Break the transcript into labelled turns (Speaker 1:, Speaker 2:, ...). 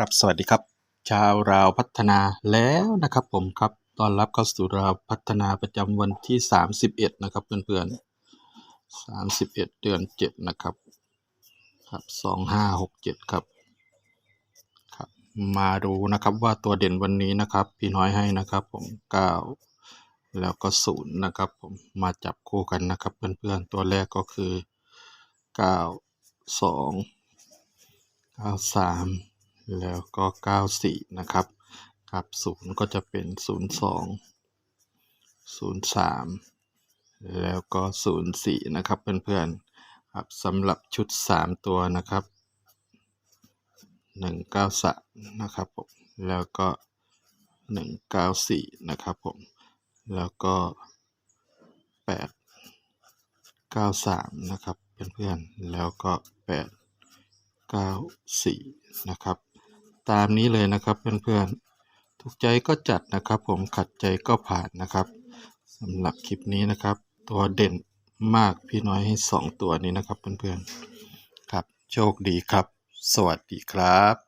Speaker 1: ครับสวัสดีครับ ชาวราวพัฒนาแล้วนะครับผมครับต้อนรับเข้าสู่ราวพัฒนาประจำวันที่ 31 นะครับเพื่อนๆ 31 เดือน 7 นะครับ ครับ 2567 ครับครับ มาดูนะครับว่าตัวเด่นวันนี้นะครับพี่น้อยให้นะครับผม 9 แล้วก็0นะครับผมมาจับคู่กันนะครับเพื่อนๆ ตัวแรกก็คือ 9 2 93 แล้วก็ 94 นะครับครับ 0 ก็จะเป็น 02 03 แล้วก็ 04 นะครับเพื่อนๆครับสำหรับชุด 3 ตัวนะครับ 193 นะครับผมแล้วก็ 194 นะครับผมแล้วก็ 893 นะครับเพื่อนๆแล้วก็ 8 94 นะครับ ตามนี้เลยนะครับเพื่อนๆถูกใจก็จัดนะครับ ผมขัดใจก็ผ่านนะครับสำหรับคลิปนี้นะครับ ตัวเด่นมากพี่น้อยให้ 2 ตัวนี้นะครับเพื่อนๆครับโชคดีครับ สวัสดีครับ